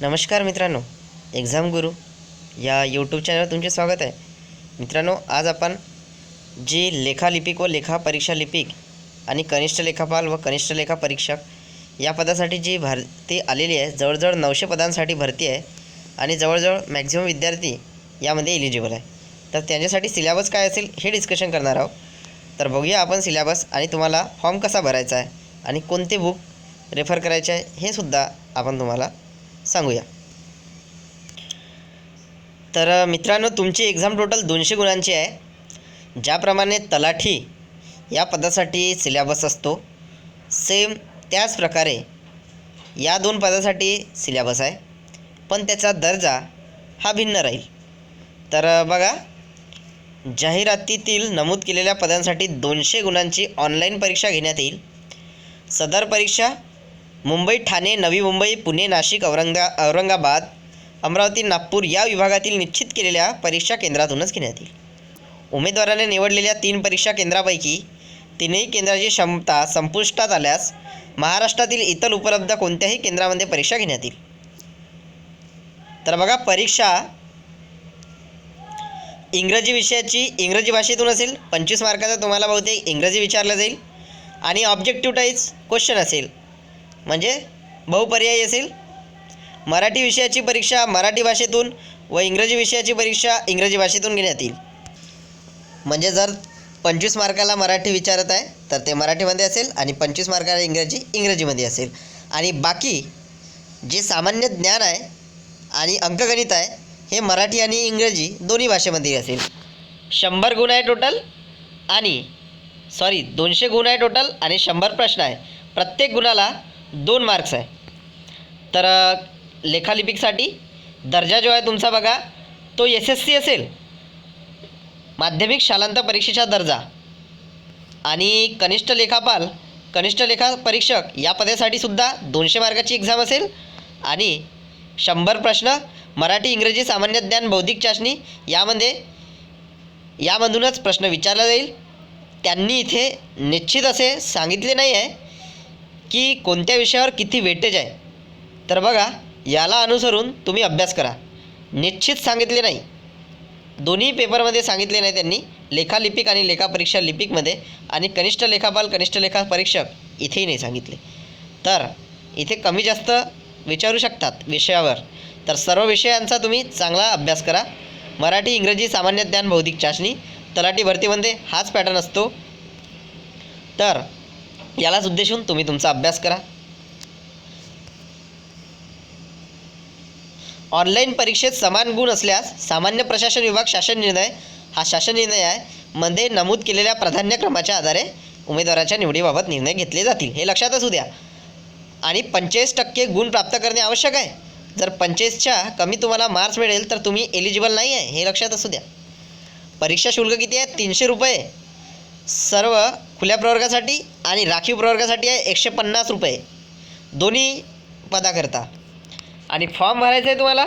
नमस्कार मित्रांनो एक्झाम गुरु या यूट्यूब चॅनलवर तुमचे स्वागत आहे. मित्रांनो आज आपण जी लेखालिपिक व लेखा परीक्षा लिपिक आणि कनिष्ठ लेखापाल व कनिष्ठ लेखा परीक्षक या पदासाठी जी भरती आलेली आहे जवळजवळ नऊशे पदांसाठी भरती आहे आणि जवळजवळ मॅक्झिमम विद्यार्थी यामध्ये एलिजिबल आहे. तर त्यांच्यासाठी सिलेबस काय असेल हे डिस्कशन करणार आहोत. तर बघूया आपण सिलेबस आणि तुम्हाला फॉर्म कसा भरायचा आहे आणि कोणते बुक रेफर करायचे आहे हे सुद्धा आपण तुम्हाला सांगूया. तर मित्रांनो तुमची एक्झाम टोटल दोनशे गुणांची आहे. ज्याप्रमाणे तलाठी या पदासाठी सिलेबस असतो. सेम त्याच प्रकारे या दोन पदासाठी सिलेबस आहे. पण त्याचा दर्जा हा भिन्न राहील. तर बघा. जाहिरातीतील नमूद केलेल्या पदांसाठी दोनशे गुणांची ऑनलाईन परीक्षा घेण्यात येईल. सदर परीक्षा मुंबई ठाणे नवी मुंबई पुणे नाशिक औरंगा औरंगाबाद अमरावती नागपूर या विभागातील निश्चित केलेल्या परीक्षा केंद्रातूनच घेण्यात येईल. उमेदवाराने निवडलेल्या तीन परीक्षा केंद्रापैकी तीनही केंद्राची क्षमता संपुष्टात आल्यास महाराष्ट्रातील इतर उपलब्ध कोणत्याही केंद्रामध्ये परीक्षा घेण्यात येईल. तर बघा परीक्षा इंग्रजी विषयाची इंग्रजी भाषेतून असेल पंचवीस मार्काचा तुम्हाला बहुतेक इंग्रजी विचारलं जाईल. आणि ऑब्जेक्टिव्ह टाईज क्वेश्चन असेल म्हणजे बहुपर्यायी असेल. मराठी विषयाची परीक्षा मराठी भाषेतून व इंग्रजी विषयाची परीक्षा इंग्रजी भाषेतून घेण्यात येईल. म्हणजे जर पंचवीस मार्काला मराठी विचारत आहे तर ते मराठीमध्ये असेल आणि पंचवीस मार्काला इंग्रजी इंग्रजीमध्ये असेल. आणि बाकी जे सामान्य ज्ञान आहे आणि अंकगणित आहे हे मराठी आणि इंग्रजी दोन्ही भाषेमध्ये असेल. शंभर गुण आहे टोटल आणि सॉरी दोनशे गुण आहे टोटल आणि शंभर प्रश्न आहे. प्रत्येक गुणाला दोन मार्क्स आहे. तर लेखालिपिकसाठी दर्जा जो आहे तुमचा बघा तो एस एस सी असेल. माध्यमिक शालांत परीक्षेचा दर्जा. आणि कनिष्ठ लेखापाल कनिष्ठ लेखा परीक्षक या पदासाठी सुद्धा दोनशे मार्काची एक्झाम असेल. आणि शंभर प्रश्न मराठी इंग्रजी सामान्य ज्ञान बौद्धिक चाचणी यामध्ये यामधूनच प्रश्न विचारला जाईल. त्यांनी इथे निश्चित असे सांगितले नाही आहे की कोणत्या विषयावर किती वेटेज आहे? तर बघा याला अनुसरून तुम्ही अभ्यास करा. निश्चित सांगितले नाही. दोन्ही पेपरमध्ये सांगितले नाही त्यांनी. लेखालिपिक आणि लेखापरीक्षा लिपिकमध्ये आणि कनिष्ठ लेखापाल कनिष्ठ लेखा परीक्षक इथेही नाही सांगितले. तर इथे कमी जास्त विचारू शकतात विषयावर. तर सर्व विषयांचा तुम्ही चांगला अभ्यास करा. मराठी इंग्रजी सामान्य ज्ञान बौद्धिक चाचणी तलाठी भरतीमध्ये हाच पॅटर्न असतो. तर यालाच उद्देशून तुम्ही तुमचा अभ्यास करा. ऑनलाईन परीक्षेत समान गुण असल्यास सामान्य प्रशासन विभाग शासन निर्णय हा शासन निर्णय आहे मध्ये नमूद केलेल्या प्राधान्यक्रमाच्या आधारे उमेदवाराच्या निवडीबाबत निर्णय घेतले जातील. हे लक्षात असू द्या. आणि पंचेचाळीस टक्के गुण प्राप्त करणे आवश्यक आहे. जर पंचेचाळीसच्या कमी तुम्हाला मार्क्स मिळेल तर तुम्ही एलिजिबल नाही आहे हे लक्षात असू द्या. परीक्षा शुल्क किती आहे? तीनशे रुपये. सर्व खुल्या प्रवर्गासाठी आणि राखीव प्रवर्गासाठी आहे एकशे पन्नास रुपये. दोन्ही पदाकरता. आणि फॉर्म भरायचा आहे तुम्हाला?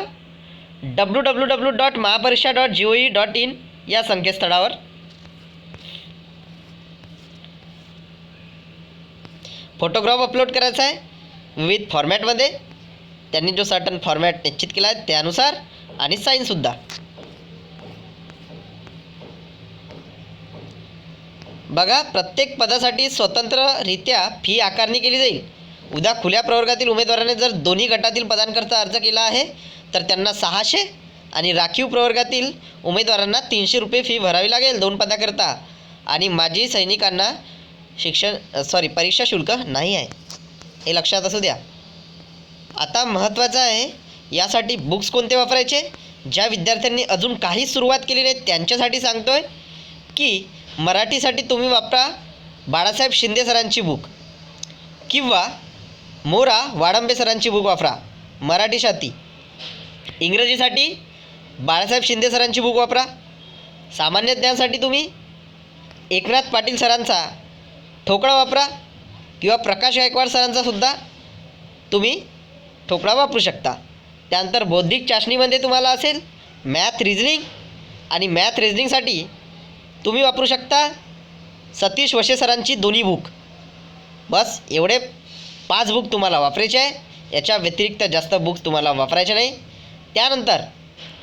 W W W dot Mahapariksha dot G O E dot in या संकेतस्थळावर. फोटोग्राफ अपलोड करायचा आहे विविध फॉर्मॅटमध्ये त्यांनी जो सर्टन फॉर्मॅट निश्चित केला आहे त्यानुसार आणि साईनसुद्धा बघा प्रत्येक पदासाठी स्वतंत्ररित्या फी आकारणी केली जाईल. उद्या खुल्या प्रवर्गातील उमेदवाराने जर दोन्ही गटातील पदांकरता अर्ज केला आहे तर त्यांना सहाशे आणि राखीव प्रवर्गातील उमेदवारांना तीनशे रुपये फी भरावी लागेल दोन पदाकरता. आणि माजी सैनिकांना शिक्षण सॉरी परीक्षा शुल्क नाही आहे. हे लक्षात असू द्या. आता महत्त्वाचं आहे यासाठी बुक्स कोणते वापरायचे? ज्या विद्यार्थ्यांनी अजून काही सुरुवात केली नाही त्यांच्यासाठी सांगतो आहे की मराठीसाठी तुम्ही वापरा बाळासाहेब शिंदे सरांची बुक किंवा मोरा वाडंबे सरांची बुक वापरा मराठीसाठी इंग्रजीसाठी बाळासाहेब शिंदे सरांची बुक वापरा. सामान्य ज्ञानासाठी तुम्ही एकनाथ पाटील सरांचा ठोकळा वापरा किंवा प्रकाश गायकवाड सरांचा सुद्धा तुम्ही ठोकळा वापरू शकता. त्यानंतर बौद्धिक चाचणीमध्ये तुम्हाला असेल मॅथ रिझनिंग आणि मॅथ रिझनिंगसाठी तुम्ही वापरू शकता सतीश वशे सरांची दोन्ही बुक बस एवढे पाच बुक तुम्हाला वापरायचे आहे. याच्या व्यतिरिक्त जास्त बुक्स तुम्हाला वापरायचे नाही. त्यानंतर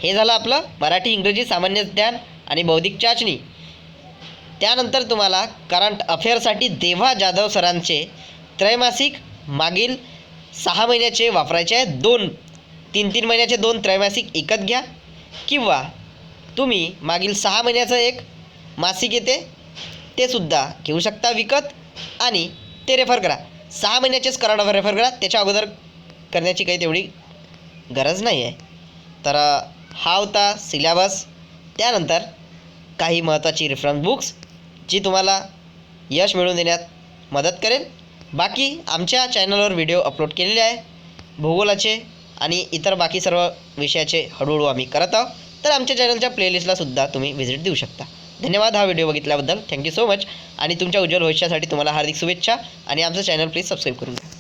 हे झालं आपलं मराठी इंग्रजी सामान्य ज्ञान आणि बौद्धिक चाचणी. त्यानंतर तुम्हाला करंट अफेअरसाठी देवा जाधव सरांचे त्रैमासिक मागील सहा महिन्याचे वापरायचे आहे. दोन तीन तीन महिन्याचे दोन त्रैमासिक एकत घ्या. किंवा तुम्ही मागील सहा महिन्याचं एक मासिक येते. ते सुद्धा घेऊ शकता विकत आणि ते रेफर करा. सहा महिन्याचेच करंट रेफर करा. त्याच्या अगोदर करण्याची काही तेवढी गरज नाही आहे तर हा होता सिलॅबस त्यानंतर काही महत्त्वाची रेफरन्स बुक्स जी तुम्हाला यश मिळवून देण्यात मदत करेल. बाकी आमच्या चॅनलवर व्हिडिओ अपलोड केलेले आहे. भूगोलाचे आणि इतर बाकी सर्व विषयाचे हळूहळू आम्ही करत आहोत. तर आमच्या चॅनलच्या प्लेलिस्टलासुद्धा तुम्ही व्हिजिट देऊ शकता. धन्यवाद हा व्हिडिओ बघितल्याबद्दल. थँक्यू सो मच आणि तुमच्या उज्ज्वल भविष्यासाठी तुम्हाला हार्दिक शुभेच्छा. आणि आमचं चॅनल प्लीज सबस्क्राईब करून घ्या.